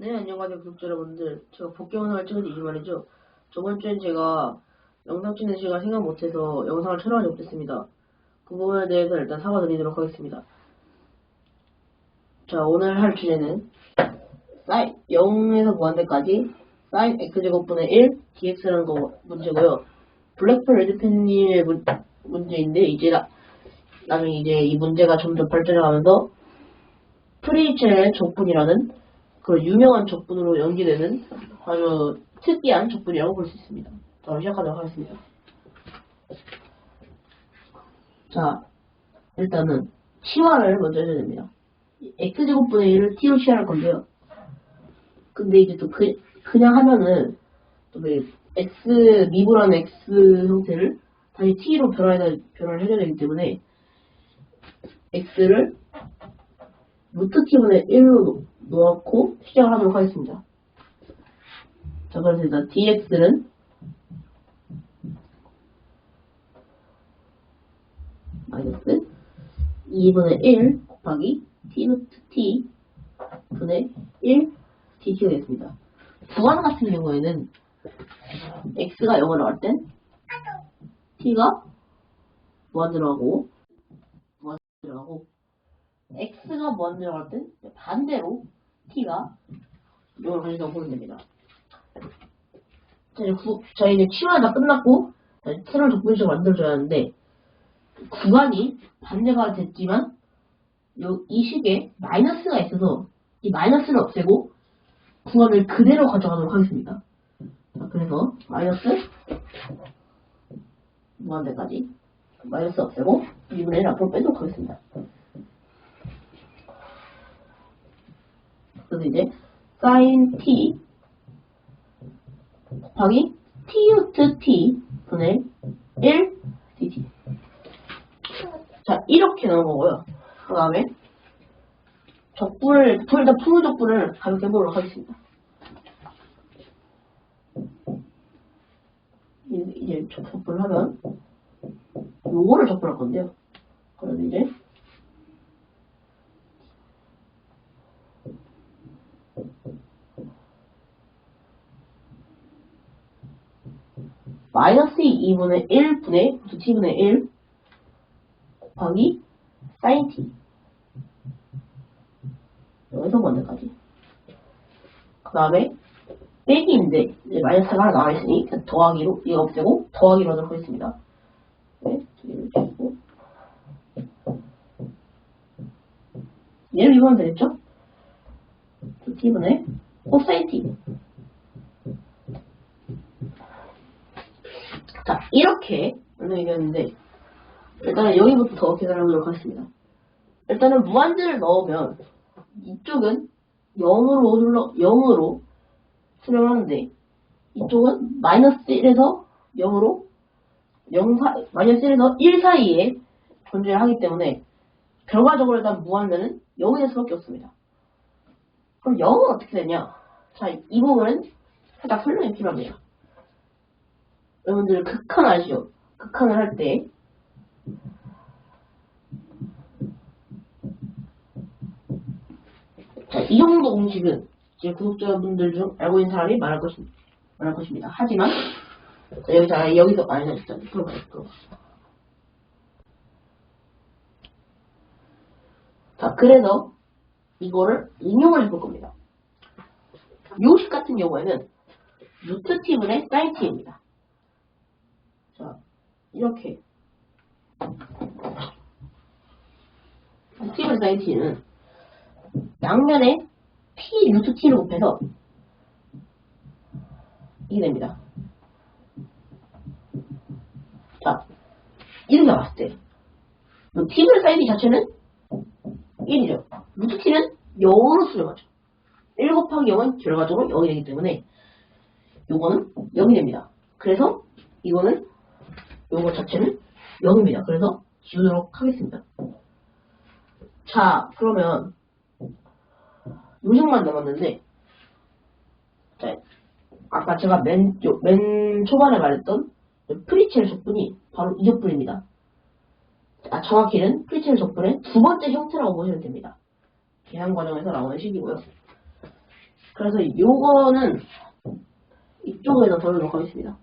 네, 안녕하세요, 구독자 여러분들. 제가 포켓몬을 찍은 지 이주 말이죠. 저번 주엔 제가 영상 찍는 시간 생각 못해서 영상을 촬영하지 못했습니다. 그 부분에 대해서 일단 사과드리도록 하겠습니다. 자, 오늘 할 주제는 사인 0에서 무한대까지 사인 x제곱분의 1 dx라는 거 문제고요. 블랙펄 레드펜님의 문, 문제인데 이제 나, 나중에 이제 이 문제가 점점 발전해가면서 프리첼의 적분이라는 그 유명한 적분으로 연기되는 아주 특이한 적분이라고 볼 수 있습니다. 자, 시작하도록 하겠습니다. 자, 일단은 치화를 먼저 해줘야 됩니다. x제곱분의 1을 t로 치환할 건데요. 근데 이제 또 그, 그냥 하면은 또그 x 미분한 x 형태를 다시 t로 변화해 변화를 해줘야 되기 때문에 x를 루트 t분의 1로 놓고 시작을 하도록 하겠습니다. 자, 그래서 일단 dx는 마이너스 2분의 1 곱하기 t 루트 t 분의 1 dt가 되겠습니다. 구간 같은 경우에는 x가 0으로 나갈 땐 t가 무한 들어가고 무한 들어가고 x가 무한 들어갈 땐 반대로 t가 0으로 가져다 보면 됩니다. 자, 이제 구, 저희 이제 치환이 다 끝났고 자, 새로운 적분식을 만들어줘야 하는데 구간이 반대가 됐지만 요, 이 식에 마이너스가 있어서 이 마이너스를 없애고 구간을 그대로 가져가도록 하겠습니다. 자, 그래서 마이너스 무한대까지 마이너스 없애고 2분의 1 앞으로 빼도록 하겠습니다. 그래서 이제 sin t 곱하기 t 루트 t 분의 1 dt 자 이렇게 나온 거고요. 그 다음에 적분을 풀, 일단 푸는 적분을 가볍게 해보도록 하겠습니다. 이- 이제 적분을 하면 요거를 적분할 건데요. 그래서 이제 마이너스 2분의 1분의 t분의 1 곱하기 sin t. 여기서 먼저까지? 그 다음에 빼기인데 이제 마이너스가 하나 나와있으니 더하기로 이거 없애고 더하기로 하도록 하겠습니다. 네, 얘를 이용하면 되겠죠? 2t분의 코사인 t 자, 이렇게 만들어야겠는데, 일단은 여기부터 더 계산해 보도록 하겠습니다. 일단은 무한대를 넣으면, 이쪽은 0으로 흘러, 0으로 수렴하는데, 이쪽은 마이너스 1에서 0으로, 0 사, 마이너스 1에서 1 사이에 존재를 하기 때문에, 결과적으로 일단 무한대는 0이 될 수밖에 없습니다. 그럼 0은 어떻게 되냐? 자, 이 부분은 살짝 설명이 필요합니다. 여러분들 극한 아시죠? 극한을 할 때. 자, 이 정도 공식은 제 구독자분들 중 알고 있는 사람이 말할 것입니다. 것입니다. 하지만, 자, 여기, 자, 여기서, 아니, 나 진짜, 들어봐요, 들어봐. 자, 그래서 이거를 응용을 해볼 겁니다. 요식 같은 경우에는 루트 t분의 사인 t입니다. 자, 이렇게. t분 사인 t는 양면에 t 루트 t를 곱해서 이게 됩니다. 자, 이렇게 봤을 때, 이 t분 사인 t 자체는 1이죠. 루트 t는 0으로 수렴하죠. 1 곱하기 0은 결과적으로 0이 되기 때문에 요거는 0이 됩니다. 그래서 이거는 요거 자체는 0입니다. 그래서 지우도록 하겠습니다. 자, 그러면 요식만 남았는데 자, 아까 제가 맨, 요- 맨 초반에 말했던 프리첼 적분이 바로 이 적분입니다. 아, 정확히는 프리첼 적분의 두 번째 형태라고 보시면 됩니다. 계산 과정에서 나오는 식이고요. 그래서 요거는 이쪽에다 적어놓도록 하겠습니다.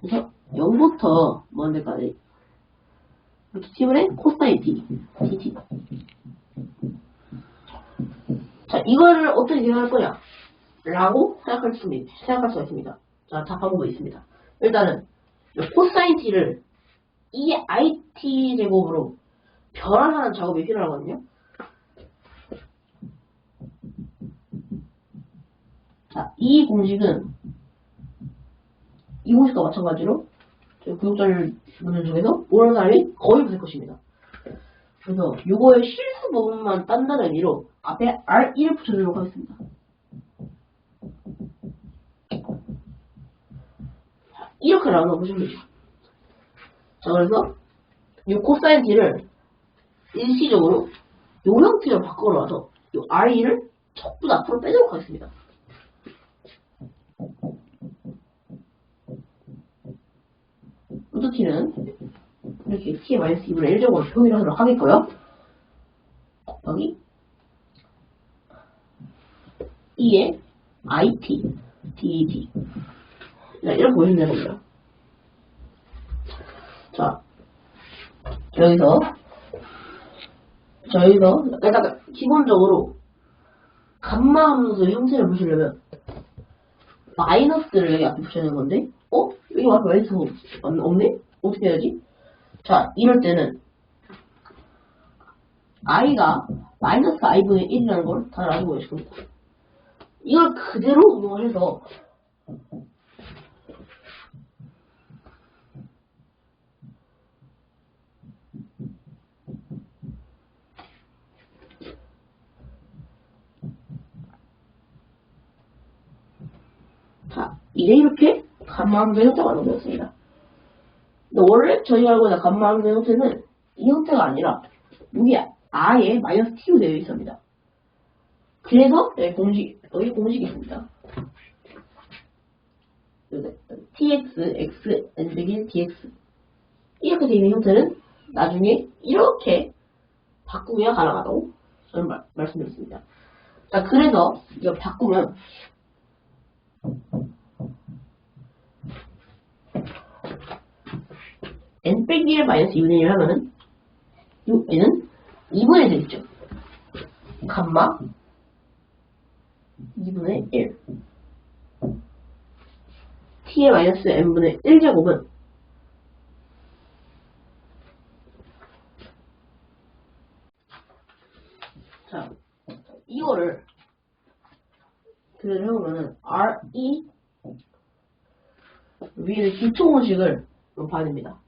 그래서 0부터 먼데까지 루트 t분의 코사인 t, dt. 자, 이거를 어떻게 계산할 거냐? 라고 생각할 수, 있- 생각할 수가 있습니다. 자, 다 방법이 있습니다. 일단은, 이 코사인 t를 이 it 제곱으로 변환하는 작업이 필요하거든요. 자, 이 공식은 이 공식과 마찬가지로 구독자를 분들 중에서 모르는 사람이 거의 없을 것입니다. 그래서 요거의 실수 부분만 딴다는 의미로 앞에 R1을 붙여주도록 하겠습니다. 자, 이렇게 거 보시면 되죠. 자, 그래서 이 코사인 t를 일시적으로 요 형태로 바꿔놓아서 이 R2를 전부 다 앞으로 빼도록 하겠습니다. 루트 t는 이렇게 t-2분의 1제곱으로 표현하도록 하겠고요. 여기 2에 it, det 자, 이렇게 보시면 되는 거예요. 자, 여기서 자, 여기서 일단 기본적으로 감마 함수 형태를 보시려면 마이너스를 여기 앞에 붙여야 되는 건데 어? 여기 마이너스 없- 없네? 어떻게 해야지? 자, 이럴 때는 i가 마이너스 i분의 1이라는 걸 다들 알고 겁니다. 이걸 그대로 응용을 해서 자, 이제 이렇게 감마함수 형태가 나오겠습니다. 근데 원래 저희가 알고 있는 감마함수 형태는 이 형태가 아니라 여기 아예 마이너스 t로 되어 있습니다. 그래서 여기 공식, 여기 공식이 있습니다. tx, x, n제곱 dx 이렇게 되어 있는 형태는 나중에 이렇게 바꾸기가 가능하다고 저는 말, 말씀드렸습니다. 자, 그래서 이거 바꾸면 n 빼기 1 마이너스 2분의 1 하면은 이 n은 2분의 되겠죠. 감마 2분의 1 t의 마이너스 n분의 1제곱은 자 이거를 그대로 해보면은 R2 위에 기초 공식을 봐야 됩니다.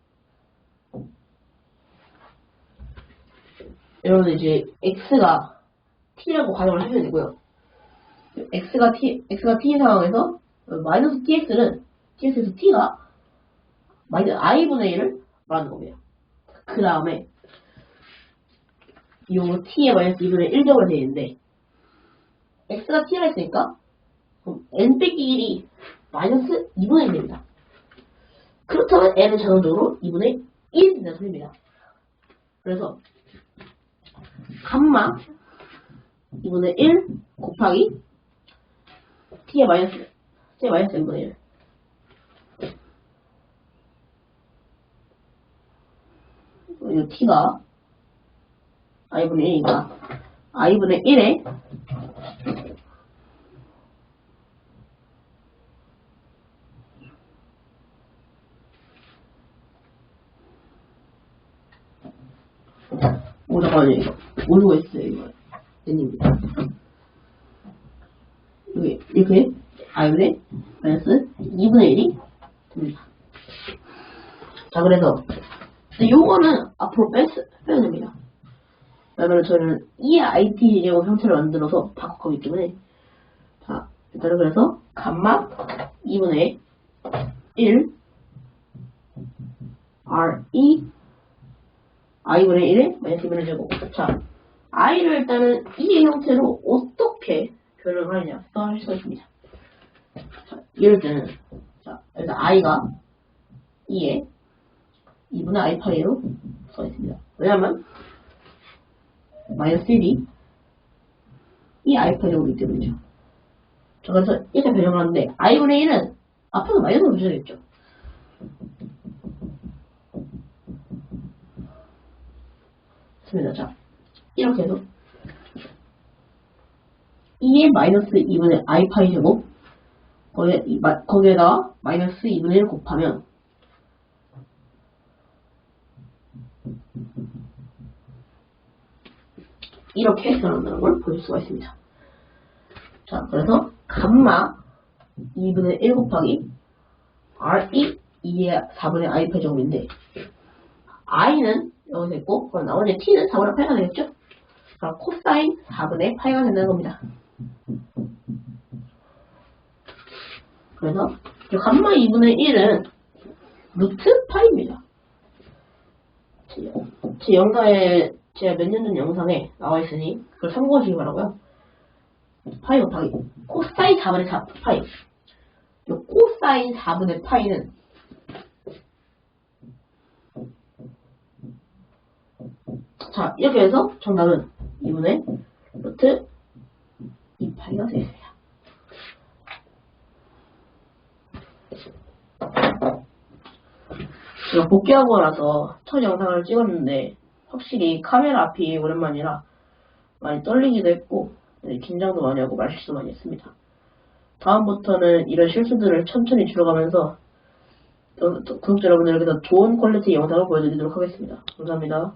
여러분 이제 x가 t라고 가정을 하셔야 되고요. x가 t x가 t인 상황에서 마이너스 tx는 tx에서 t가 마이너스 i분의 1을 말하는 겁니다. 그 다음에 이 t의 마이너스 2분의 1제곱이 되어 있는데 x가 t라 했으니까 그럼 n 빼기 1이 마이너스 2분의 1입니다. 그렇다면 n은 자동적으로 2분의 1이 된다는 소리입니다. 그래서 감마 2분의 1 곱하기 t의 마이너스 t의 마이너스 n분의 1 이 t가 i분의 1이니까 i분의 1에 오, 잠깐만요, 이거. 모르고 있어요, 이거. n입니다. 여기, 이렇게, i분의 마이너스 2분의 1이 됩니다. 자, 그래서, 요거는 앞으로 뺐, 빼야 됩니다. 왜냐면 저는 이 IT 제곱 형태를 만들어서 바꿔 거기 때문에. 자, 일단은 그래서, 감마 2분의 1, R2, i분의 1에 마이너스 2분의 제곱. 자, i를 일단은 이 형태로 어떻게 표현을 하느냐, 써할 수가 있습니다. 자, 이럴 때는, 자, 일단 i가 2에 2분의 i 파이로 써 있습니다. 왜냐면, 마이너스 1이 이 i 파이로 오기 때문이죠. 자, 그래서 이렇게 변형을 하는데, i분의 1은 앞에서 마이너스로 붙여야겠죠. 좋습니다. 자, 이렇게 해서 2의 마이너스 2분의 i 파이 제곱 거기에, 거기에다가 마이너스 2분의 1 곱하면 이렇게 변한다는 걸 볼 수가 있습니다. 자, 그래서 감마 2분의 1 곱하기 r2 2의 4분의 i 파 제곱인데 i는 여기서 있고 그럼 나머지 t는 4분의 8가 되겠죠? 그럼 코사인 4분의 8가 된다는 겁니다. 그래서 이 감마 2분의 1은 루트 파입니다. 제 영상에 제가 몇 년 전 영상에 나와 있으니 그걸 참고하시기 바라고요. 파이 곱하기 코사인 4분의 4 파이. 이 코사인 4분의 파이는 자 이렇게 해서 정답은 2분의 루트 2파이가 되겠습니다. 제가 복귀하고 나서 첫 영상을 찍었는데 확실히 카메라 앞이 오랜만이라 많이 떨리기도 했고 네, 긴장도 많이 하고 말실수 많이 했습니다. 다음부터는 이런 실수들을 천천히 줄여가면서 구독자 여러분들에게 더 좋은 퀄리티 영상을 보여드리도록 하겠습니다. 감사합니다.